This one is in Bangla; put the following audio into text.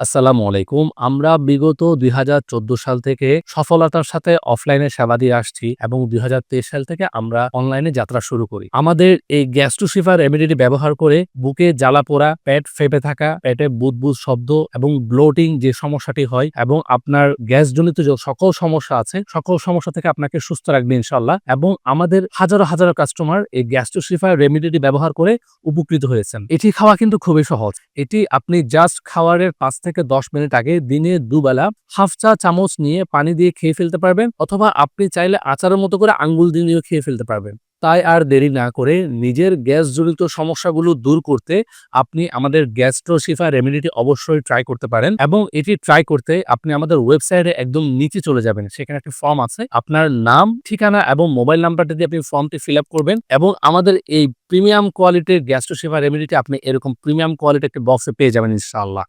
আসসালামু আলাইকুম। আমরা বিগত দুই হাজার চোদ্দ সাল থেকে সফলতার সাথে অফলাইনে সেবা দিয়ে আসছি এবং দুই হাজার তেইশ সাল থেকে আমরা অনলাইনে যাত্রা শুরু করি। আমাদের এই গ্যাস টু শিফার রেমেডিটি ব্যবহার করে বুকে জ্বালা পোড়া, পেট ফেপে থাকা, পেটে বুদবুদ শব্দ এবং ব্লোটিং যে সমস্যাটি হয় এবং আপনার গ্যাস জনিত যে সকল সমস্যা আছে, সকল সমস্যা থেকে আপনাকে সুস্থ রাখবে ইনশাল্লাহ এবং আমাদের হাজারো হাজারো কাস্টমার এই গ্যাস টু শিফার রেমেডিটি ব্যবহার করে উপকৃত হয়েছেন। এটি খাওয়া কিন্তু খুবই সহজ। এটি আপনি জাস্ট খাওয়ারের পাঁচ থেকে দশ মিনিট আগে দিনে দুবেলা হাফ চা চামচ নিয়ে পানি দিয়ে খেয়ে ফেলতে পারবেন অথবা আপনি চাইলে আচারের মতো করে আঙ্গুল দিয়ে খেয়ে ফেলতে পারবেন। তাই আর দেরি না করে নিজের গ্যাস জনিত সমস্যাগুলো দূর করতে আপনি আমাদের গ্যাস্ট্রোসিফা রেমেডিটি অবশ্যই ট্রাই করতে পারেন এবং এটি ট্রাই করতে আপনি আমাদের ওয়েবসাইটে একদম নিচে চলে যাবেন। সেখানে একটি ফর্ম আছে। আপনার নাম, ঠিকানা এবং মোবাইল নাম্বারটা দিয়ে আপনি ফর্মটি ফিল করবেন এবং আমাদের এই প্রিমিয়াম কোয়ালিটির গ্যাস্ট্রোসিফা রেমেডিটি আপনি এরকম প্রিমিয়াম কোয়ালিটির একটি বক্সে পেয়ে যাবেন ইনশাআল্লাহ।